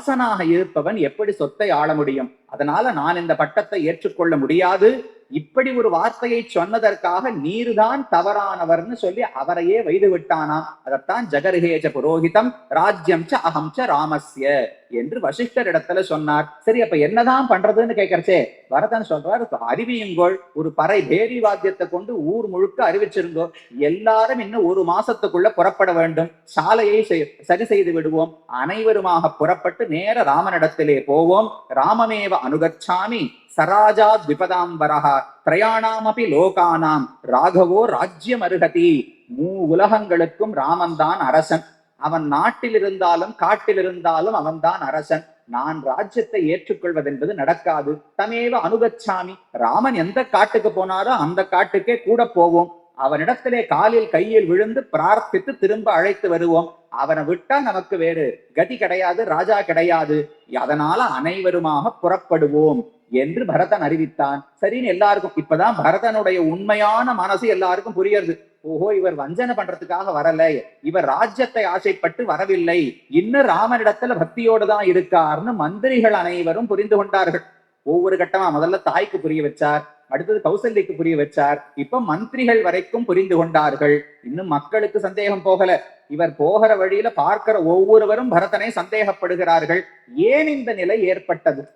தாசனாக இருப்பவன் எப்படி சொத்தை ஆள முடியும்? அதனால நான் இந்த பட்டத்தை ஏற்றுக்கொள்ள முடியாது. இப்படி ஒரு வார்த்தையை சொன்னதற்காக நீர்தான் தவறானவர்னு சொல்லி அவரையே வைது விட்டானாம் அதைத்தான் ஜகர்ஹேஜ புரோஹிதம் ராஜ்யம் ச அகம் ச ராமஸ்ய. என்று வசிஷ்டர் இடத்துல சொன்னார். சரி அப்ப என்னதான் பண்றதுன்னு கேட்கறச்சே வரதன் சொல்றார் அறிவியுங்கோள் ஒரு பறை பேரி வாத்தியத்தை கொண்டு ஊர் முழுக்க அறிவிச்சிருங்கோ. எல்லாரும் இன்னும் ஒரு மாசத்துக்குள்ள புறப்பட வேண்டும். சாலையை செய்- சரி செய்து விடுவோம். அனைவருமாக புறப்பட்டு நேர ராமனிடத்திலே போவோம். ராமமேவ அனுகச்சாமி சராஜாத் விபதாம்பரஹா திரயாணாமபி லோகானாம். ராகவோ ராஜ்யம் அருகதி. மூ உலகங்களுக்கும் ராமன்தான் அரசன். அவன் நாட்டில் இருந்தாலும் காட்டில் இருந்தாலும் அவன்தான் அரசன். நான் ராஜ்யத்தை ஏற்றுக்கொள்வதென்பது நடக்காது. தமேவ அனுகச்சாமி ராமன் எந்த காட்டுக்கு போனாரோ அந்த காட்டுக்கே கூட போவோம். அவனிடத்திலே காலில் கையில் விழுந்து பிரார்த்தித்து திரும்ப அழைத்து வருவோம். அவனை விட்டா நமக்கு வேறு. கதி கிடையாது ராஜா கிடையாது. அதனால அனைவருமாக புறப்படுவோம். என்று பரதன் அறிவித்தான். சரின்னு எல்லாருக்கும் இப்பதான் பரதனுடைய உண்மையான மனசு எல்லாருக்கும் புரியறது. ஓஹோ இவர் வஞ்சனை பண்றதுக்காக வரல. இவர் ராஜ்யத்தை ஆசைப்பட்டு வரவில்லை. இன்னும் ராமனிடத்துல பக்தியோடு தான் இருக்கார்னு மந்திரிகள் அனைவரும் புரிந்து கொண்டார்கள். ஒவ்வொரு கட்டமா முதல்ல தாய்க்கு புரிய வச்சார். அடுத்தது கௌசல்யக்கு புரிய வச்சார். இப்ப மந்திரிகள் வரைக்கும் புரிந்து கொண்டார்கள். இன்னும் மக்களுக்கு சந்தேகம் போகல. இவர் போகிற வழியில பார்க்கிற ஒவ்வொருவரும் பரதனை சந்தேகப்படுகிறார்கள். ஏன் இந்த நிலை ஏற்பட்டது?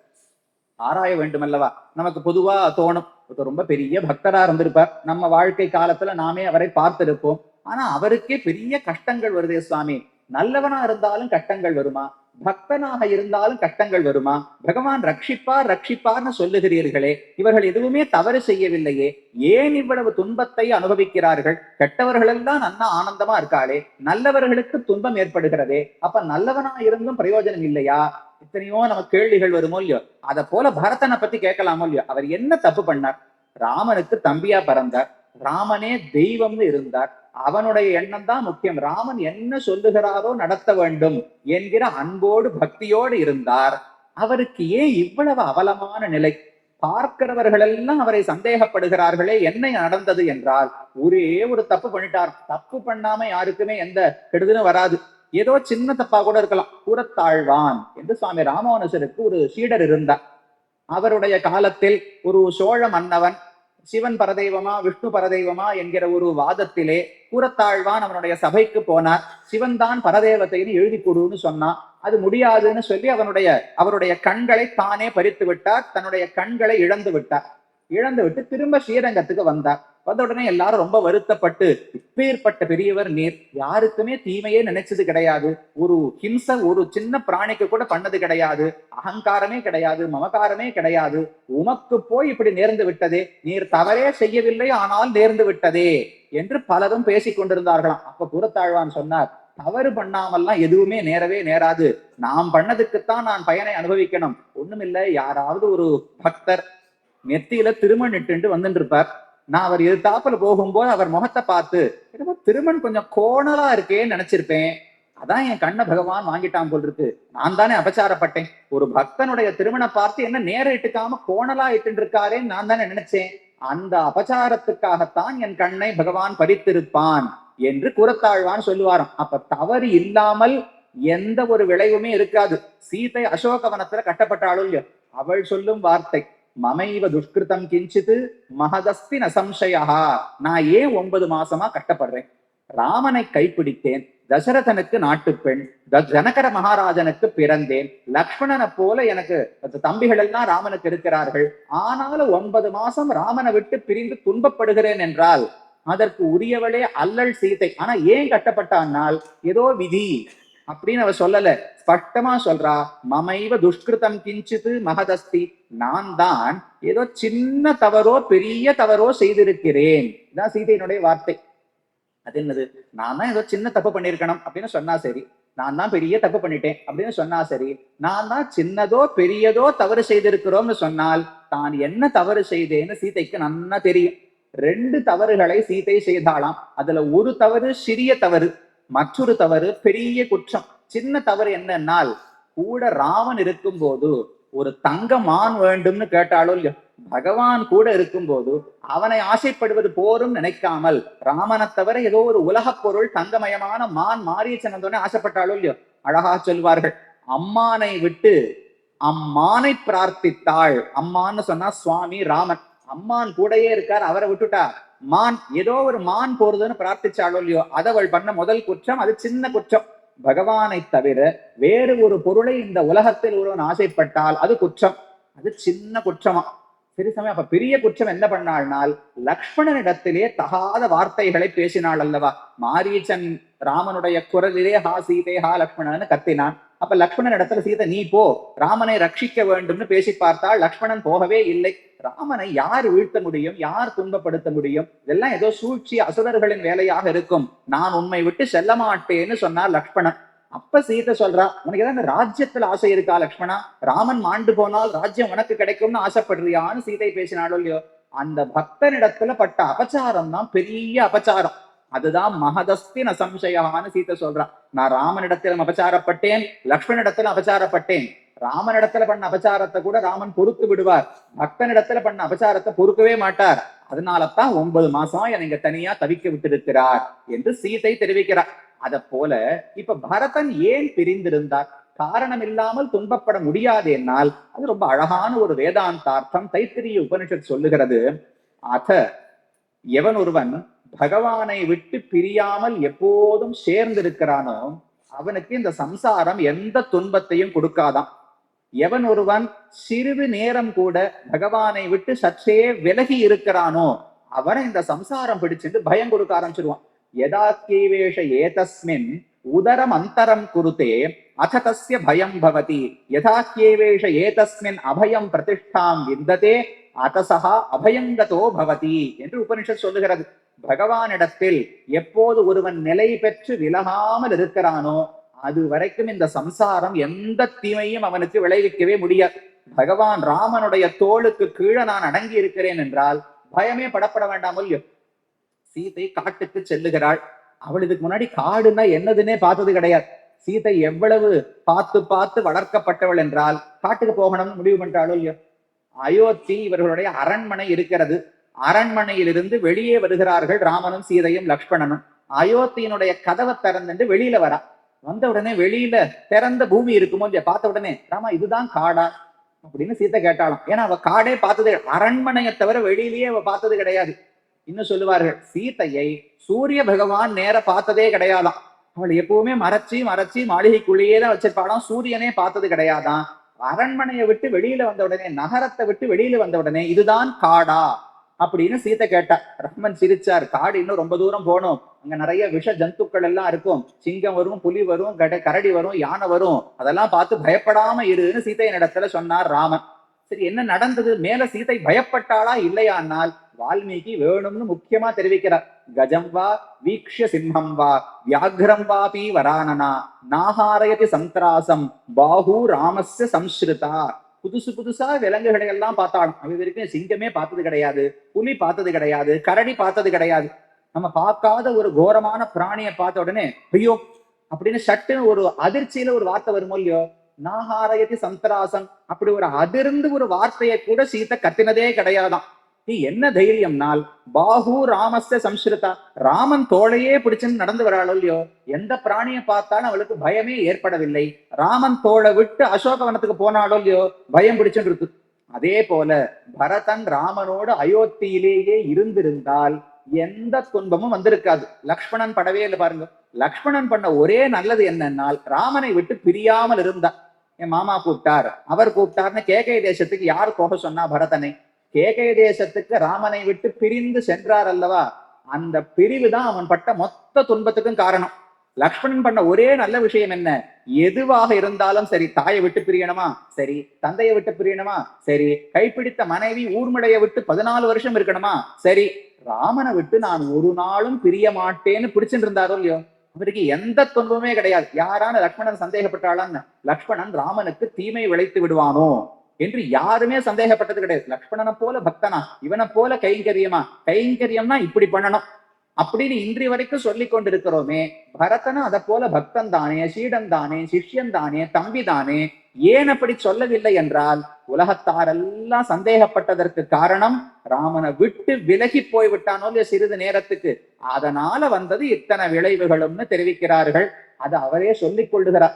ஆராய வேண்டுமல்லவா? நமக்கு பொதுவா தோணும். ரொம்ப பெரிய பக்தரா இருந்திருப்பார். நம்ம வாழ்க்கை காலத்துல நாமே அவரை பார்த்திருப்போம். ஆனா அவருக்கே பெரிய கஷ்டங்கள் வருதே சுவாமி. நல்லவனா இருந்தாலும் கஷ்டங்கள் வருமா? பக்தனாக இருந்தாலும் கஷ்டங்கள் வருமா? பகவான் ரட்சிப்பார் ரட்சிப்பார்னு சொல்லுகிறீர்களே இவர்கள் எதுவுமே தவறு செய்யவில்லையே. ஏன் இவ்வளவு துன்பத்தை அனுபவிக்கிறார்கள்? கெட்டவர்களெல்லாம் நல்லா நன்னா ஆனந்தமா இருக்காளே. நல்லவர்களுக்கு துன்பம் ஏற்படுகிறதே. அப்ப நல்லவனா இருந்தும் பிரயோஜனம் இல்லையா? எத்தனையோ நம்ம கேள்விகள் வருமோ இல்லையோ? அத போல பரதனை பத்தி கேட்கலாமோ இல்லையோ? அவர் என்ன தப்பு பண்ணார்? ராமனுக்கு தம்பியா பிறந்தார். ராமனே தெய்வம்னு இருந்தார். அவனுடைய எண்ணம் தான் முக்கியம். ராமன் என்ன சொல்லுகிறாரோ நடத்த வேண்டும் என்கிற அன்போடு பக்தியோடு இருந்தார். அவருக்கு ஏன் இவ்வளவு அவலமான நிலை? பார்க்கிறவர்கள் எல்லாம் அவரை சந்தேகப்படுகிறார்களே என்ன நடந்தது என்றால். ஒரே ஒரு தப்பு பண்ணிட்டார். தப்பு பண்ணாம யாருக்குமே எந்த கெடுதலும் வராது. ஏதோ சின்ன தப்பா கூட இருக்கலாம். கூறத்தாழ்வான் என்று சுவாமி ராமானுசருக்கு ஒரு சீடர் இருந்தார். அவருடைய காலத்தில் ஒரு சோழ மன்னவன் சிவன் பரதெய்வமா விஷ்ணு பரதெய்வமா என்கிற ஒரு வாதத்திலே கூறத்தாழ்வான் அவனுடைய சபைக்கு போனார். சிவன் தான் பரதேவத்தைன்னு எழுதி கொடுன்னு சொன்னான். அது முடியாதுன்னு சொல்லி அவனுடைய அவருடைய கண்களை தானே பறித்து விட்டார். தன்னுடைய கண்களை இழந்து விட்டார். இழந்து விட்டு திரும்ப ஸ்ரீரங்கத்துக்கு வந்தார். வந்த உடனே எல்லாரும் ரொம்ப வருத்தப்பட்டு இப்பேற்பட்ட பெரியவர் நீர் யாருக்குமே தீமையே நினைச்சது கிடையாது. ஒரு ஹிம்ச ஒரு சின்ன பிராணிக்கு கூட பண்ணது கிடையாது. அகங்காரமே கிடையாது மமகாரமே கிடையாது. உமக்கு போய் இப்படி நேர்ந்து விட்டதே. நீர் தவறே செய்யவில்லை ஆனால் நேர்ந்து விட்டதே என்று பலரும் பேசிக் கொண்டிருந்தார்களாம். அப்ப புறத்தாழ்வான் சொன்னார் தவறு பண்ணாமல்லாம் எதுவுமே நேரவே நேராது. நாம் பண்ணதுக்குத்தான் நான் பயனை அனுபவிக்கணும். ஒண்ணுமில்லை யாராவது ஒரு பக்தர் நெத்தியில திருமண் நிட்டு வந்துட்டு இருப்பார் நான் அவர் எதிர்த்தாப்புல போகும்போது அவர் முகத்தை பார்த்து என்னமோ திருமண் கொஞ்சம் கோணலா இருக்கேன்னு நினைச்சிருப்பேன். அதான் என் கண்ணை பகவான் வாங்கிட்டான் போல் இருக்கு. நான் தானே அபச்சாரப்பட்டேன். ஒரு பக்தனுடைய திருமண பார்த்து என்ன நேர இட்டுக்காம கோணலா இட்டு இருக்காரேன்னு நான் தானே நினைச்சேன். அந்த அபச்சாரத்துக்காகத்தான் என் கண்ணை பகவான் பறித்திருப்பான் என்று கூறத்தாழ்வான் சொல்லுவாராம். அப்ப தவறு இல்லாமல் எந்த ஒரு விளைவுமே இருக்காது. சீதை அசோகவனத்துல கட்டப்பட்டாலும் இல்லையோ? அவள் சொல்லும் வார்த்தை. மமைவ துஷ்கிருதம் கிஞ்சித்து மகதஸ்தி நசம்சயா நான் ஏன் ஒன்பது மாசமா கட்டப்படுறேன்? ராமனை கைப்பிடித்தேன் தசரதனுக்கு நாட்டுப்பெண் பெண் ஜனகர மகாராஜனுக்கு பிறந்தேன். லக்ஷ்மணனை போல எனக்கு தம்பிகள் எல்லாம் ராமனுக்கு இருக்கிறார்கள். ஆனாலும் ஒன்பது மாசம் ராமனை விட்டு பிரிந்து துன்பப்படுகிறேன் என்றால் அதற்கு உரியவளே அல்லல் சீதை. ஆனா ஏன் கட்டப்பட்டான்னால் ஏதோ விதி அப்படின்னு அவ சொல்லல. ஸ்பஷ்டமா சொல்றா மமைவ துஷ்கிருதம் கிஞ்சித்து மகதஸ்தி நான் தான் ஏதோ சின்ன தவறோ பெரிய தவறோ செய்திருக்கிறேன். இதான் சீதையினுடைய வார்த்தை. அது என்னது? நான் தான் ஏதோ சின்ன தப்பு பண்ணியிருக்கணும் அப்படின்னு சொன்னா சரி. நான் தான் பெரிய தப்பு பண்ணிட்டேன் அப்படின்னு சொன்னா சரி. நான் தான் சின்னதோ பெரியதோ தவறு செய்திருக்கிறோம்னு சொன்னால் தான் என்ன தவறு செய்தேன்னு சீதைக்கு நன்னா தெரியும். ரெண்டு தவறுகளை சீதை செய்தாலாம் அதுல ஒரு தவறு சிறிய தவறு மற்றொரு தவறு பெரிய குற்றம். சின்ன தவறு என்னன்னால் கூட ராவன் இருக்கும் போது ஒரு தங்க மான் வேண்டும்னு கேட்டாலும் இல்லையோ பகவான் கூட இருக்கும்போது அவனை ஆசைப்படுவது போரும் நினைக்காமல் ராமனை தவிர ஏதோ ஒரு உலகப் பொருள் தங்கமயமான மான் மாரீச்சன் வந்தோடனே ஆசைப்பட்டாலும் இல்லையோ அழகா சொல்வார்கள். அம்மானை விட்டு அம்மானை பிரார்த்தித்தாள். அம்மான்னு சொன்னா சுவாமி ராமன். அம்மான் கூடயே இருக்கார் அவரை விட்டுட்டா. மான் ஏதோ ஒரு மான் போறதுன்னு பிரார்த்திச்சாலோ இல்லையோ அதை அவள் பண்ண முதல் குற்றம் அது சின்ன குற்றம். பகவானை தவிர வேறு ஒரு பொருளை இந்த உலகத்தில் ஒருவன் ஆசைப்பட்டால் அது குற்றம். அது சின்ன குற்றமா. சரி சமயம் அப்ப பெரிய குற்றம் என்ன பண்ணாள்னால் லக்ஷ்மணனிடத்திலே தகாத வார்த்தைகளை பேசினாள் அல்லவா? மாரீச்சன் ராமனுடைய குரலிலே ஹா சீதே ஹா லக்ஷ்மணன் கத்தினான். அப்ப லக்ஷ்மணன் இடத்துல சீதை நீ போ ராமனை ரட்சிக்க வேண்டும்னு பேசி பார்த்தால் லக்ஷ்மணன் போகவே இல்லை. ராமனை யார் வீழ்த்த முடியும்? யார் துன்பப்படுத்த முடியும்? இதெல்லாம் ஏதோ சூழ்ச்சி அசுரர்களின் வேலையாக இருக்கும். நான் உண்மை விட்டு செல்ல மாட்டேன்னு சொன்னார் லக்ஷ்மணன். அப்ப சீதை சொல்றா உனக்கு ஏதாவது ராஜ்யத்துல ஆசை இருக்கா லக்ஷ்மணா? ராமன் மாண்டு போனால் ராஜ்யம் உனக்கு கிடைக்கும்னு ஆசைப்படுறியான்னு சீதை பேசினாலோ இல்லையோ? அந்த பக்தனிடத்துல பட்ட அபச்சாரம் தான் பெரிய அபச்சாரம். அதுதான் மகதஸ்தி ந சம்சயான்னு சீதை சொல்றான். நான் ராமனிடத்தில் அபச்சாரப்பட்டேன் லக்ஷ்மணிடத்தில் அபச்சாரப்பட்டேன். ராமனிடத்துல பண்ண அபச்சாரத்தை கூட ராமன் பொறுத்து விடுவார். பக்தனிடத்துல பண்ண அபச்சாரத்தை பொறுக்கவே மாட்டார். அதனாலதான் ஒன்பது மாசம் எனக்கு தனியா தவிக்க விட்டிருக்கிறார் என்று சீதை தெரிவிக்கிறார். அத போல இப்ப பரதன் ஏன் பிரிந்திருந்தார்? காரணம் இல்லாமல் துன்பப்பட முடியாது என்னால். அது ரொம்ப அழகான ஒரு வேதாந்தார்த்தம் தைத்திரிய உபனிஷத் சொல்லுகிறது. அத எவன் ஒருவன் பகவானை விட்டு பிரியாமல் எப்போதும் சேர்ந்திருக்கிறானோ அவனுக்கு இந்த சம்சாரம் எந்த துன்பத்தையும் கொடுக்காதாம். எவன் ஒருவன் சிறிது நேரம் கூட பகவானை விட்டு சற்றே விலகி இருக்கிறானோ அவனை இந்த சம்சாரம் பிடிச்சிட்டு பயம் கொடுக்க ஆரம்பிச்சிருவான். யதாக்கேவேஷ ஏதஸ்மின் உதரம் அந்தரம் குருத்தே அத தஸ்ய பயம் பவதி. யதாக்கியேவேஷ ஏதஸ்மின் அபயம் பிரதிஷ்டாம் விந்ததே அத்தசகா அபயங்கதோ பவதி என்று உபனிஷத் சொல்லுகிறது. பகவானிடத்தில் எப்போது ஒருவன் நிலை பெற்று விலகாமல் இருக்கிறானோ அது வரைக்கும் இந்த சம்சாரம் எந்த தீமையும் அவனுக்கு விளைவிக்கவே முடியாது. பகவான் ராமனுடைய தோளுக்கு கீழே நான் அடங்கி இருக்கிறேன் என்றால் பயமே படப்பட வேண்டாமல் சீதை காட்டுக்கு செல்லுகிறாள். அவள் இதுக்கு முன்னாடி காடுன்னா என்னதுன்னே பார்த்தது கிடையாது. சீதை எவ்வளவு பார்த்து பார்த்து வளர்க்கப்பட்டவள் என்றால் காட்டுக்கு போகணும்னு முடிவு பண்றாளோ இல்லையோ? அயோத்தி இவர்களுடைய அரண்மனை இருக்கிறது. அரண்மனையிலிருந்து வெளியே வருகிறார்கள் ராமனும் சீதையும் லக்ஷ்மணனும். அயோத்தியினுடைய கதவை திறந்துட்டு வெளியில வரா. வந்த உடனே வெளியில திறந்த பூமி இருக்குமோ இல்லையா பார்த்த உடனே ராமா இதுதான் காடா. அப்படின்னு சீத்தை கேட்டாலும் ஏன்னா அவ காடே பார்த்தது அரண்மனையை தவிர வெளியிலேயே அவ பார்த்தது கிடையாது. இன்னும் சொல்லுவார்கள் சீதையை சூரிய பகவான் நேர பார்த்ததே கிடையாதாம். அவள் எப்பவுமே மறைச்சி மறைச்சி மாளிகைக்குள்ளேயே தான் வச்சிருப்பாளாம். சூரியனே பார்த்தது கிடையாதாம். அரண்மனையை விட்டு வெளியில வந்த உடனே நகரத்தை விட்டு வெளியில வந்த உடனே இதுதான் காடா அப்படின்னு சீத்தை கேட்டா. ரஹ்மன் சிரிச்சார். காடு இன்னும் ரொம்ப தூரம் போகணும். அங்க நிறைய விஷ ஜந்துக்கள் எல்லாம் இருக்கும். சிங்கம் வரும் புலி வரும் கட கரடி வரும் யானை வரும். அதெல்லாம் பார்த்து பயப்படாம இருன்னு சீத்தையின் இடத்துல சொன்னார் ராமன். சரி என்ன நடந்தது? மேல சீதை பயப்பட்டாளா? இல்லையானால் வால்மீகி வேணும்னு முக்கியமா தெரிவிக்கிறார். கஜம் வா வீக்ஷ சிம்மம் வா வியாக்ரம் வாபி வரானனா நாகாரயதி சந்திராசம் பாகு ராமஸ்ய சம்ஸ்ருதா. புதுசு புதுசா விலங்குகளை எல்லாம் பார்த்தாலும் அவ வரைக்கும் சிங்கமே பார்த்தது கிடையாது புலி பார்த்தது கிடையாது கரடி பார்த்தது கிடையாது. நம்ம பார்க்காத ஒரு கோரமான பிராணியை பார்த்த உடனே ஐயோ அப்படின்னு சட்டுன்னு ஒரு அதிர்ச்சியில ஒரு வார்த்தை வருமோ இல்லையோ? நாகாரயதி சந்தராசன் அப்படி ஒரு அதிர்ந்து ஒரு வார்த்தையை கூட சீத்தை கத்தினதே கிடையாதான். நீ என்ன தைரியம்னால் பாகு ராமஸ்த சம்ஸ்கிருதா ராமன் தோளையே பிடிச்சுன்னு நடந்து வராளோ இல்லையோ? எந்த பிராணியை பார்த்தாலும் அவளுக்கு பயமே ஏற்படவில்லை. ராமன் தோளை விட்டு அசோகவனத்துக்கு போனாலோ இல்லையோ? பயம் பிடிச்சுட்டு இருக்கு அதே போல பரதன் ராமனோடு அயோத்தியிலேயே இருந்திருந்தால் எந்த துன்பமும் வந்திருக்காது. லக்ஷ்மணன் படவே இல்லை பாருங்க. லக்ஷ்மணன் பண்ண ஒரே நல்லது என்னன்னால் ராமனை விட்டு பிரியாமல் இருந்தார் என் மாமா கூப்பிட்டார். அவர் கூப்பிட்டார்னு கேகை தேசத்துக்கு யார் போக சொன்னா பரதனை? கேகை தேசத்துக்கு ராமனை விட்டு பிரிந்து சென்றார் அல்லவா? அந்த பிரிவு தான் அவன் பட்ட மொத்த துன்பத்துக்கும் காரணம். லக்ஷ்மணன் பண்ண ஒரே நல்ல விஷயம் என்ன? எதுவாக இருந்தாலும் சரி தாயை விட்டு பிரியணுமா? சரி. தந்தையை விட்டு பிரியணுமா? சரி. கைப்பிடித்த மனைவி ஊர்முடைய விட்டு பதினாலு வருஷம் இருக்கணுமா? சரி. ராமனை விட்டு நான் ஒரு நாளும் பிரிய மாட்டேன்னு பிடிச்சிட்டு இருந்தாரோ இல்லையோ? அவருக்கு எந்த துன்பமே கிடையாது. யாரான லக்ஷ்மணன் சந்தேகப்பட்டாளான்னு லக்ஷ்மணன் ராமனுக்கு தீமை விளைத்து விடுவானோ என்று யாருமே சந்தேகப்பட்டது கிடையாது. லக்ஷ்மணனை போல பக்தனா இவனை போல கைங்கரியமா? கைங்கரியம்னா இப்படி பண்ணணும். அப்படின்னு இன்றி வரைக்கும் சொல்லி கொண்டிருக்கிறோமே. பரதனா அதை போல பக்தன் தானே சீடன் தானே சிஷ்யன் தானே தம்பி தானே ஏன் அப்படி சொல்லவில்லை என்றால் உலகத்தாரெல்லாம் சந்தேகப்பட்டதற்கு காரணம் ராமனை விட்டு விலகி போய் விட்டானோ சிறிது நேரத்துக்கு. அதனால வந்தது இத்தனை விளைவுகளும்னு தெரிவிக்கிறார்கள். அது அவரே சொல்லிக் கொள்ளுகிறார்.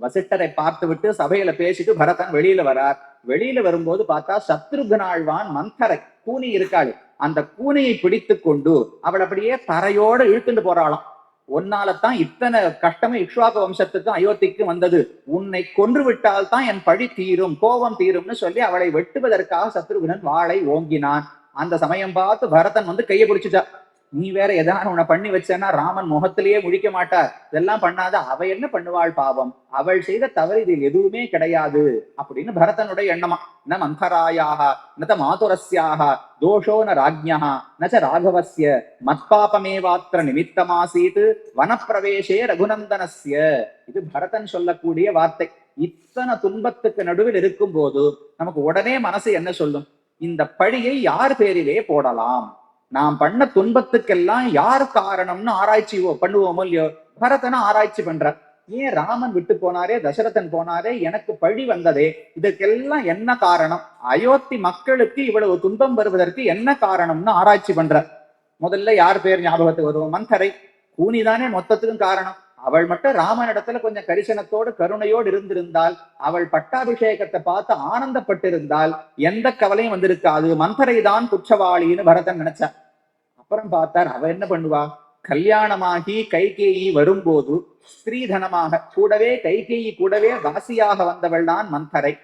வசிட்டரை பார்த்து விட்டு சபையில பேசிட்டு பரதன் வெளியில வரார். வெளியில வரும்போது பார்த்தா சத்ருகுனாழ்வான் மந்தரை கூனி இருக்காளு. அந்த கூனியை பிடித்து கொண்டு அவள் அப்படியே தரையோட இழுத்துட்டு போறாளாம். உன்னாலத்தான் இத்தனை கஷ்டமே இக்ஷ்வாக வம்சத்துக்கு அயோத்திக்கு வந்தது. உன்னை கொன்று விட்டால் தான் என் பழி தீரும் கோபம் தீரும்னு சொல்லி அவளை வெட்டுவதற்காக சத்ருகுணன் வாளை ஓங்கினான். அந்த சமயம் பார்த்து பரதன் வந்து கையை பிடிச்சிட்டா நீ வேற எதாவது உன்னை பண்ணி வச்சேன்னா ராமன் முகத்திலேயே முழிக்க மாட்டார். இதெல்லாம் பண்ணாத அவ என்ன பண்ணுவாள் பாவம்? அவள் செய்த தவறு இதில் எதுவுமே கிடையாது அப்படின்னு பரதனுடைய எண்ணமா. ந மந்தராயாக ந மாதுரஸ்யாக தோஷோ ந ராஜ்யா நச்ச ராகவஸ்ய மத்பாபமேவாத்திர நிமித்தமாசீத் வனப்பிரவேசே ரகுநந்தனஸ்ய. இது பரதன் சொல்லக்கூடிய வார்த்தை. இத்தனை துன்பத்துக்கு நடுவில் இருக்கும் போது நமக்கு உடனே மனசு என்ன சொல்லும்? இந்த பழியை யார் பேரிலே போடலாம்? நாம் பண்ண துன்பத்துக்கெல்லாம் யார் காரணம்னு ஆராய்ச்சி பண்ணுவோமோ இல்லையோ? பரதனை ஆராய்ச்சி பண்ற ஏன் ராமன் விட்டு போனாரே தசரதன் போனாரே எனக்கு பழி வந்ததே இதுக்கெல்லாம் என்ன காரணம்? அயோத்தி மக்களுக்கு இவ்வளவு துன்பம் வருவதற்கு என்ன காரணம்னு ஆராய்ச்சி பண்ற முதல்ல யார் பேர் ஞாபகத்துக்கு வருவோம்? மந்தரை. கூனிதானே மொத்தத்துக்கும் காரணம். அவள் மட்டும் ராமனிடத்துல கொஞ்சம் கரிசனத்தோடு கருணையோடு இருந்திருந்தால் அவள் பட்டாபிஷேகத்தை பார்த்து ஆனந்தப்பட்டிருந்தால் எந்த கவலையும் வந்திருக்காது. மந்தரை தான் குற்றவாளின்னு பரதன் நினைச்சான். அப்புறம் பார்த்தார் அவ என்ன பண்ணுவா? கல்யாணமாகி கைகேயி வரும்போது ஸ்திரீதனமாக கூடவே கைகேயி கூடவே வாசியாக வந்தவள் தான் மந்தரை.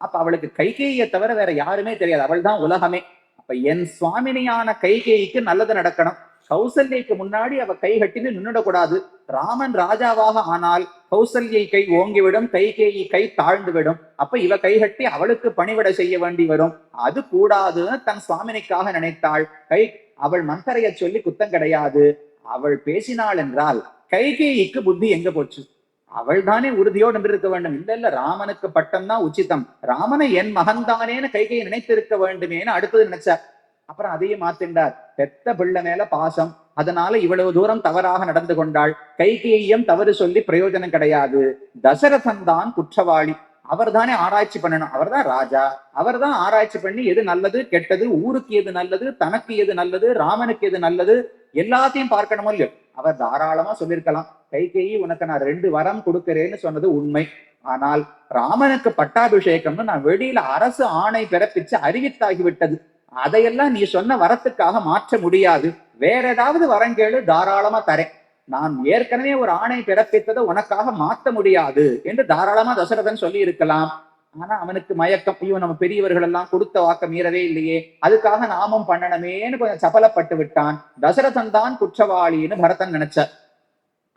அப்ப அவளுக்கு கைகேயை தவிர வேற யாருமே தெரியாது. அவள் தான் உலகமே. அப்ப என் சுவாமினியான கைகேயிக்கு நல்லது நடக்கணும். கௌசல்யக்கு முன்னாடி அவ கை கட்டின்னு நின்னுடக்கூடாது. ராமன் ராஜாவாக ஆனால் கௌசல்யை கை ஓங்கிவிடும் கைகேயி கை தாழ்ந்து விடும் அப்ப இவ கைகட்டி அவளுக்கு பணிவிட செய்ய வேண்டி வரும். அது கூடாதுன்னு தன் சுவாமினிக்காக நினைத்தாள். கை அவள் மந்தரைய சொல்லி குத்தம் கிடையாது. அவள் பேசினாள் என்றால் கைகேயிக்கு புத்தி எங்க போச்சு? அவள் தானே உறுதியோடு நின்றிருக்க வேண்டும். இல்ல இல்ல ராமனுக்கு பட்டம் தான் உச்சிதம். ராமனை என் மகன்தானேன்னு கைகையை நினைத்திருக்க வேண்டுமேன்னு அடுத்தது நினைச்சார். அப்புறம் அதையும் மாத்தின்றார் பெத்த பிள்ளை மேல பாசம். அதனால இவ்வளவு தூரம் தவறாக நடந்து கொண்டாள். கைகேயம் தவறு சொல்லி பிரயோஜனம் கிடையாது. தசரதன் தான் குற்றவாளி. அவர் தானே ஆராய்ச்சி பண்ணணும். அவர் தான் ராஜா. அவர் தான் ஆராய்ச்சி பண்ணி எது நல்லது கெட்டது ஊருக்கு எது நல்லது தனக்கு எது நல்லது ராமனுக்கு எது நல்லது எல்லாத்தையும் பார்க்கணுமோ இல்லையோ? அவர் தாராளமா சொல்லியிருக்கலாம் கைகேயி உனக்கு நான் ரெண்டு வரம் கொடுக்கிறேன்னு சொன்னது உண்மை. ஆனால் ராமனுக்கு பட்டாபிஷேகம்னு நான் வெளியில அரசு ஆணை பிறப்பிச்சு அறிவித்தாகிவிட்டது. அதையெல்லாம் நீ சொன்ன வரத்துக்காக மாற்ற முடியாது. வேற ஏதாவது வரம் தாராளமா தரேன். நான் ஏற்கனவே ஒரு ஆணை பிறப்பித்ததை உனக்காக மாத்த முடியாது என்று தாராளமா தசரதன் சொல்லி இருக்கலாம் ஆனா அவனுக்கு மயக்கம். ஐயோ நம்ம பெரியவர்கள் எல்லாம் கொடுத்த வாக்க மீறவே இல்லையே. அதுக்காக நாமும் பண்ணணுமேன்னு கொஞ்சம் சபலப்பட்டு விட்டான். தசரதன் தான் குற்றவாளின்னு பரதன் நினைச்ச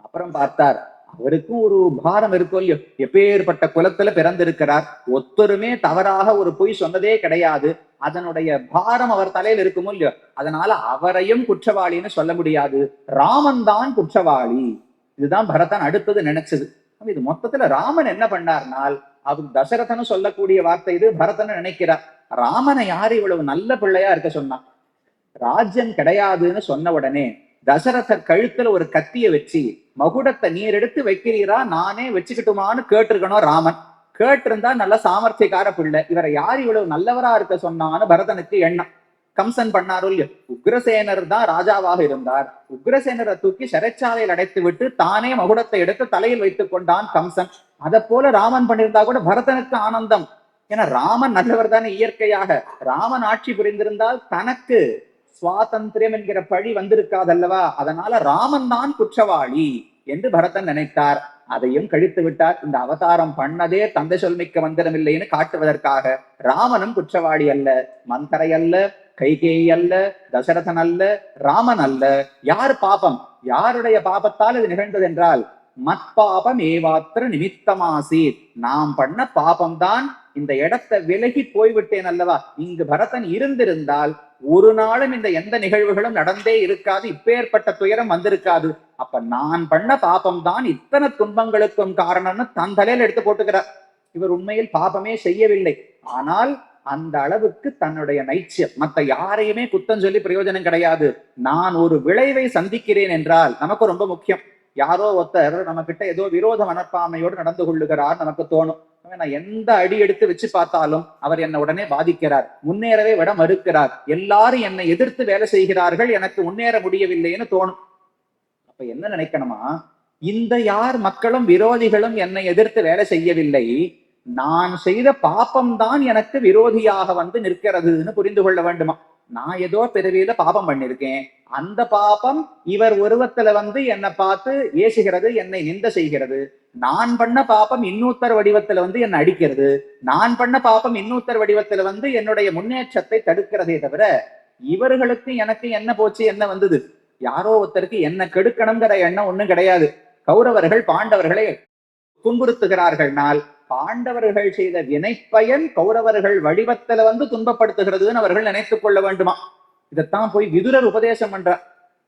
அப்புறம் பார்த்தார். அவருக்கும் ஒரு பாரம் இருக்கும். இல்லையோ எப்பேற்பட்ட குலத்துல பிறந்திருக்கிறார். ஒத்தருமே தவறாக ஒரு பொய் சொன்னதே கிடையாது. அதனுடைய பாரம் அவர் தலையில் இருக்குமோ இல்லையோ அதனால அவரையும் குற்றவாளின்னு சொல்ல முடியாது. ராமன் தான் குற்றவாளி. இதுதான் பரதன் அடுத்தது நினைச்சது. இது மொத்தத்துல ராமன் என்ன பண்ணார்னால் அவர் தசரதனும் சொல்லக்கூடிய வார்த்தை இது பரதன் நினைக்கிறார். ராமனை யார் இவ்வளவு நல்ல பிள்ளையா இருக்க சொன்னான் ராஜ்யம் கிடையாதுன்னு சொன்ன உடனே தசரதர் கழுத்துல ஒரு கத்திய வச்சு மகுடத்தை நீர் எடுத்து வைக்கிறீரா? நானே வச்சுக்கிட்டுமான்னு கேட்டிருக்கணும் ராமன். கேட்டிருந்தா நல்ல சாமர்த்தியக்கார பிள்ளை. இவரை யார் இவ்வளவு நல்லவரா இருக்க சொன்னான்னு பரதனுக்கு எண்ணம். கம்சன் பண்ணாரோ இல்லையோ? உக்ரசேனர் தான் ராஜாவாக இருந்தார். உக்ரசேனரை தூக்கி சிறைச்சாலையில் அடைத்து விட்டு தானே மகுடத்தை எடுத்து தலையில் வைத்துக் கொண்டான் கம்சன். அதை போல ராமன் பண்ணியிருந்தா கூட பரதனுக்கு ஆனந்தம். ஏன்னா ராமன் நல்லவர் தானே இயற்கையாக. ராமன் ஆட்சி புரிந்திருந்தால் தனக்கு சுவாதந்திரம் என்கிற பழி வந்திருக்காதல்லவா? அதனால ராமன் தான் குற்றவாளி என்று பரதன் நினைத்தார். அதையும் கழித்து விட்டார். இந்த அவதாரம் பண்ணதே தந்தை சொல்மிக்க மந்திரம் இல்லைன்னு காட்டுவதற்காக. ராமனும் குற்றவாளி அல்ல. மந்தரை அல்ல கைகேயி அல்ல தசரதன் அல்ல ராமன் அல்ல. யார் பாபம்? யாருடைய பாபத்தால் இது நிகழ்ந்தது என்றால் மத்பாபம் ஏவாத்திர நிமித்தமாசீர் நாம் பண்ண பாபம்தான் இந்த இடத்தை விலகி போய்விட்டேன் அல்லவா? இங்கு பரதன் இருந்திருந்தால் ஒரு நாளும் இந்த எந்த நிகழ்வுகளும் நடந்தே இருக்காது இப்பேற்பட்ட துயரம் வந்திருக்காது. அப்ப நான் பண்ண பாபம் தான் இத்தனை துன்பங்களுக்கும் காரணம்னு தன் தலையில எடுத்து போட்டுக்கிறார். இவர் உண்மையில் பாபமே செய்யவில்லை. ஆனால் அந்த அளவுக்கு தன்னுடைய நைச்சியம் மத்த யாரையுமே குத்தம் சொல்லி பிரயோஜனம் கிடையாது. நான் ஒரு விளைவை சந்திக்கிறேன் என்றால் நமக்கு ரொம்ப முக்கியம். யாரோ ஒருத்தர் நம்ம கிட்ட ஏதோ விரோத மனப்பான்மையோடு நடந்து கொள்ளுகிறார் நமக்கு தோணும். நான் எந்த அடி எடுத்து வச்சு பார்த்தாலும் அவர் என்னை உடனே பாதிக்கிறார். முன்னேறவே விட மறுக்கிறார். எல்லாரும் என்னை எதிர்த்து வேலை செய்கிறார்கள். எனக்கு முன்னேற முடியவில்லைன்னு தோணும். அப்ப என்ன நினைக்கணுமா? இந்த யார் மக்களும் விரோதிகளும் என்னை எதிர்த்து வேலை செய்யவில்லை. நான் செய்த பாப்பம்தான் எனக்கு விரோதியாக வந்து நிற்கிறதுன்னு புரிந்து கொள்ள வேண்டுமா? நான் ஏதோ பிறவியில பாபம் பண்ணிருக்கேன். அந்த பாபம் இவர் உருவத்துல வந்து என்னை பார்த்து ஏசுகிறது என்னை நிந்த செய்கிறது. நான் பண்ண பாப்பம் இன்னூத்தர் வடிவத்துல வந்து என்னை அடிக்கிறது. நான் பண்ண பாப்பம் இன்னூத்தர் வடிவத்துல வந்து என்னுடைய முன்னேற்றத்தை தடுக்கிறதே தவிர இவர்களுக்கு எனக்கு என்ன போச்சு என்ன வந்தது? யாரோ ஒருத்தருக்கு என்ன கெடுக்கணுங்கிற எண்ணம் ஒண்ணும் கிடையாது. கௌரவர்கள் பாண்டவர்களை துன்புறுத்துகிறார்கள்னால் பாண்டவர்கள் செய்த வினைப்பயன் கௌரவர்கள் வடிவத்துல வந்து துன்பப்படுத்துகிறதுன்னு அவர்கள் நினைத்துக் கொள்ள வேண்டுமா? இதைத்தான் போய் விதுரர் உபதேசம் பண்றார்.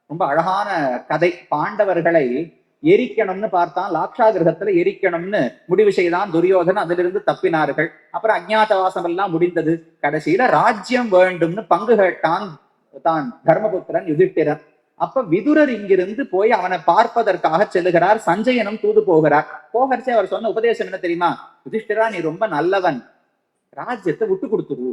ரொம்ப அழகான கதை. பாண்டவர்களை எரிக்கணும்னு பார்த்தான். லாக்ஷா கிரகத்துல எரிக்கணும்னு முடிவு செய்தான் துரியோதன் அதிலிருந்து தப்பினார்கள். அப்புறம் அஜ்ஞாதவாசம் எல்லாம் முடிந்தது. கடைசியில ராஜ்யம் வேண்டும்னு பங்கு கேட்டான் தான் தர்மபுத்திரன் யுதிஷ்டிரன். அப்ப விதுரர் இங்கிருந்து போய் அவனை பார்ப்பதற்காக செல்லுகிறார். சஞ்சயனும் தூது போகிறார். போகர்ச்சே அவர் சொன்ன உபதேசம் என்ன தெரியுமா? யுதிஷ்டிரா நீ ரொம்ப நல்லவன். ராஜ்யத்தை விட்டு கொடுத்துரு.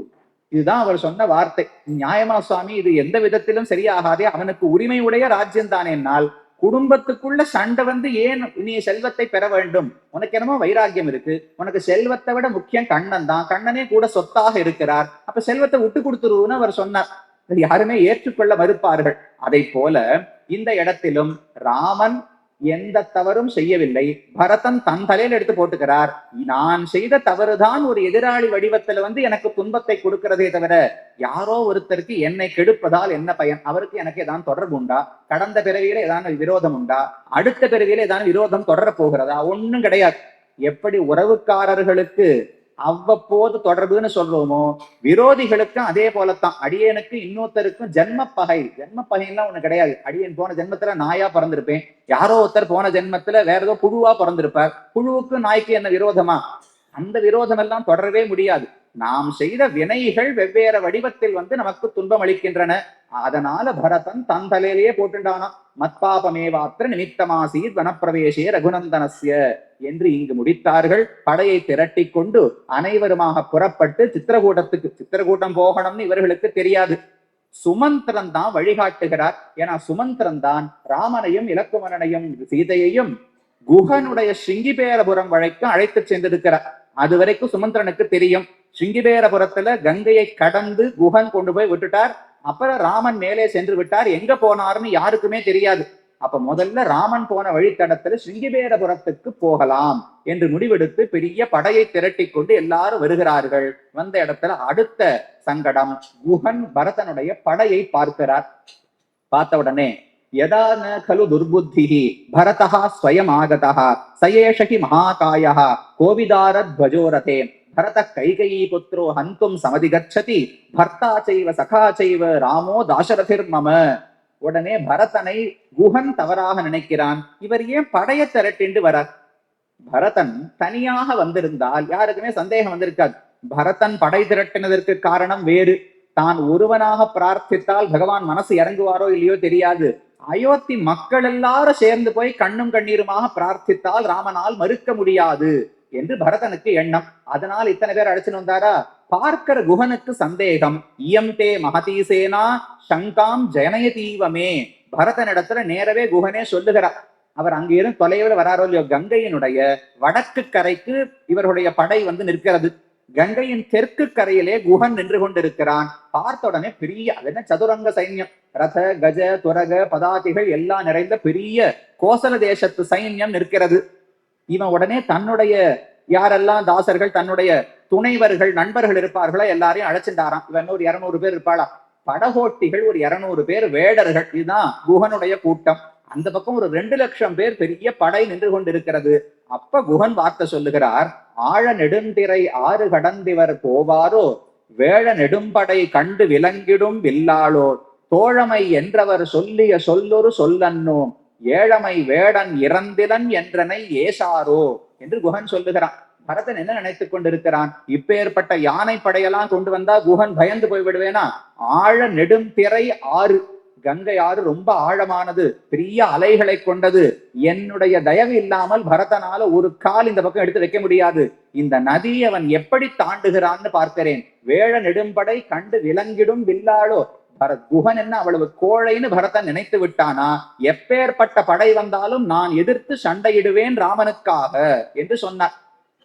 இதுதான் அவர் சொன்ன வார்த்தை. நியாயமா சுவாமி இது எந்த விதத்திலும் சரியாகாதே. அவனுக்கு உரிமை உடைய ராஜ்யம் தானேனால் குடும்பத்துக்குள்ள சண்டை வந்து ஏன் நீ செல்வத்தை பெற வேண்டும்? உனக்கு என்னமோ வைராக்கியம் இருக்கு. உனக்கு செல்வத்தை விட முக்கியம் கண்ணன் தான். கண்ணனே கூட சொத்தாக இருக்கிறார். அப்ப செல்வத்தை விட்டு கொடுத்துருன்னு அவர் சொன்னார். யாருமே ஏற்றுக்கொள்ள மறுப்பார்கள். அதை போல இந்த இடத்திலும் ராமன் எந்த தவறும் செய்யவில்லை. பரதன் தன் தலையில் எடுத்து போட்டுக்கிறார். நான் செய்த தவறுதான் ஒரு எதிராளி வடிவத்துல வந்து எனக்கு துன்பத்தை கொடுக்கிறதே தவிர யாரோ ஒருத்தருக்கு என்னை கெடுப்பதால் என்ன பயன்? அவருக்கு எனக்கு ஏதாவது தொடர்பு உண்டா? கடந்த பிறவியில ஏதாவது விரோதம் உண்டா? அடுத்த பிறவியில ஏதாவது விரோதம் தொடரப் போகிறதா? ஒண்ணும் கிடையாது. எப்படி உறவுக்காரர்களுக்கு அவ்வப்போது தொடர்புன்னு சொல்றோமோ விரோதிகளுக்கும் அதே போலத்தான். அடியனுக்கும் இன்னொருத்தருக்கும் ஜென்ம பகை. ஜென்ம பகைலாம் ஒண்ணு கிடையாது. அடியன் போன ஜென்மத்துல நாயா பிறந்திருப்பேன். யாரோ ஒருத்தர் போன ஜென்மத்துல வேற ஏதோ புழுவா பிறந்திருப்பார். குழுவுக்கும் நாய்க்கு என்ன விரோதமா? அந்த விரோதம் எல்லாம் தொடரவே முடியாது. நாம் செய்த வினைகள் வெவ்வேறு வடிவத்தில் வந்து நமக்கு துன்பம் அளிக்கின்றன. அதனால பரதன் தன் தலையிலேயே போட்டுண்டானா மத்பாபமேவாத்திர நிமித்தமாசீர் வனப்பிரவேசே ரகுநந்தனஸ்ய என்று இங்கு முடித்தார்கள். படையை திரட்டி கொண்டு அனைவருமாக புறப்பட்டு சித்திரகூட்டத்துக்கு சித்திரகூட்டம் போகணும்னு இவர்களுக்கு தெரியாது. சுமந்திரன் தான் வழிகாட்டுகிறார். ஏன்னா சுமந்திரன் தான் ராமனையும் இலக்குமணனையும் சீதையையும் குகனுடைய சிங்கிபேரபுரம் வரைக்கும் அழைத்து சென்றிருக்கிறார். அது வரைக்கும் சுமந்திரனுக்கு தெரியும். சிங்கிபேரபுரத்துல கங்கையை கடந்து குகன் கொண்டு போய் விட்டுட்டார். அப்புறம் ராமன் மேலே சென்று விட்டார். எங்க போனார்னு யாருக்குமே தெரியாது. அப்ப முதல்ல ராமன் போன வழித்தடத்துல சிங்கிபேரபுரத்துக்கு போகலாம் என்று முடிவெடுத்து பெரிய படையை திரட்டி கொண்டு எல்லாரும் வருகிறார்கள். வந்த இடத்துல அடுத்த சங்கடம் குஹன் பரதனுடைய படையை பார்க்கிறார். பார்த்த உடனே யதா கலு துர்புத்தி பரதா ஸ்வயம் ஆகதா சயேஷகி மகாகாயா கோவிதாரத்வஜோரதே பரதः கைகையீ புத்திரோ ஹந்தும் சமதி கச்சதி பர்த்தா செய்வ சகா செய்வ ராமோ தாசரதிர் மம உடனே பரதனை குஹன் தவறாக நினைக்கிறான். இவர் ஏன் படைய திரட்டிண்டு வரார் பரதன் தனியாக வந்திருந்தால் யாருக்குமே சந்தேகம் வந்திருக்காது. பரதன் படை திரட்டினதற்கு காரணம் வேறு. தான் ஒருவனாக பிரார்த்தித்தால் பகவான் மனசு இறங்குவாரோ இல்லையோ தெரியாது. அயோத்தி மக்கள் எல்லாரும் சேர்ந்து போய் கண்ணும் கண்ணீருமாக பிரார்த்தித்தால் ராமனால் மறுக்க முடியாது. என்று பரதனுக்கு எண்ணம். அதனால் இத்தனை பேர் அழைச்சுன்னு வந்தாரா? பார்க்கிற குஹனுக்கு சந்தேகம். இயம் தே மகதீசேனா சங்காம் ஜனயதீவமே. பரதனிடத்துல நேரவே குஹனே சொல்லுகிறார் அவர் அங்கிருந்து தொலைவில் வராரோ இல்லையோ கங்கையினுடைய வடக்கு கரைக்கு இவருடைய படை வந்து நிற்கிறது. கங்கையின் தெற்கு கரையிலே குஹன் நின்று கொண்டிருக்கிறான். பார்த்த உடனே பெரிய அது என்ன சதுரங்க சைன்யம்? ரத கஜ துரக பதாதிகள் எல்லாம் நிறைந்த பெரிய கோசல தேசத்து சைன்யம் நிற்கிறது. இவன் உடனே தன்னுடைய யாரெல்லாம் தாசர்கள் தன்னுடைய துணைவர்கள் நண்பர்கள் இருப்பார்களோ எல்லாரையும் அழைச்சிட்டாராம். இவன் ஒரு இருநூறு பேர் இருப்பாளா? படகோட்டிகள் ஒரு இருநூறு பேர் வேடர்கள். இதுதான் குகனுடைய கூட்டம். அந்த பக்கம் ஒரு ரெண்டு லட்சம் பேர் பெரிய படை நின்று கொண்டிருக்கிறது. அப்ப குகன் வார்த்தை சொல்லுகிறார் ஆழ நெடுந்திரை ஆறு கடந்திவர் போவாரோ? வேழ நெடும்படை கண்டு விலங்கிடும் வில்லாளோ தோழமை என்றவர் சொல்லிய சொல்லொரு சொல்லன்னோம். ஏழமை வேடன் இறந்திலன் என்றனை ஏசாரோ என்று குஹன் சொல்லுகிறான். பரதன் என்ன நினைத்துக் கொண்டிருக்கிறான்? இப்பேற்பட்ட யானை படையெல்லாம் கொண்டு வந்தா குஹன் பயந்து போய் விடுவேனா ஆழ நெடும் திரை ஆறு. கங்கை ஆறு ரொம்ப ஆழமானது பெரிய அலைகளை கொண்டது. என்னுடைய தயவு இல்லாமல் பரதனால ஒரு கால் இந்த பக்கம் எடுத்து வைக்க முடியாது. இந்த நதியை அவன் எப்படி தாண்டுகிறான்னு பார்க்கிறேன். வேழ நெடும்படை கண்டு விலங்கிடும் வில்லாளோ பரத் குஹன் என்ன அவ்வளவு கோழைன்னு பரதன் நினைத்து விட்டானா? எப்பேற்பட்ட படை வந்தாலும் நான் எதிர்த்து சண்டையிடுவேன் ராமனுக்காக என்று சொன்னார்.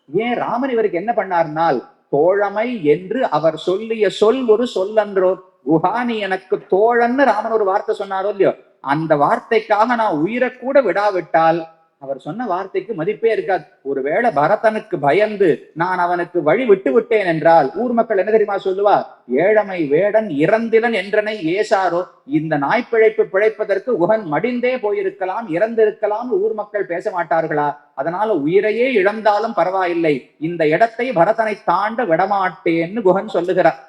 ஏன் ராமன் இவருக்கு என்ன பண்ணார்னால் தோழமை என்று அவர் சொல்லிய சொல் ஒரு சொல்லன்றோ? குஹானி எனக்கு தோழன்னு ராமன் ஒரு வார்த்தை சொன்னாரோ இல்லையோ? அந்த வார்த்தைக்காக நான் உயிரை கூட விடாவிட்டால் அவர் சொன்ன வார்த்தைக்கு மதிப்பே இருக்காது. ஒருவேளை பரதனுக்கு பயந்து நான் அவனுக்கு வழி விட்டு விட்டேன் என்றால் ஊர் மக்கள் என்ன தெரியுமா சொல்லுவா ஏழமை வேடன் இறந்திலன் என்றனை ஏசாரோ இந்த நாய்ப்பிழைப்பு பிழைப்பதற்கு உகன் மடிந்தே போயிருக்கலாம் இறந்திருக்கலாம் ஊர் மக்கள் பேச மாட்டார்களா? அதனால உயிரையே இழந்தாலும் பரவாயில்லை. இந்த இடத்தை பரதனை தாண்ட விடமாட்டேன்னு குகன் சொல்லுகிறார்.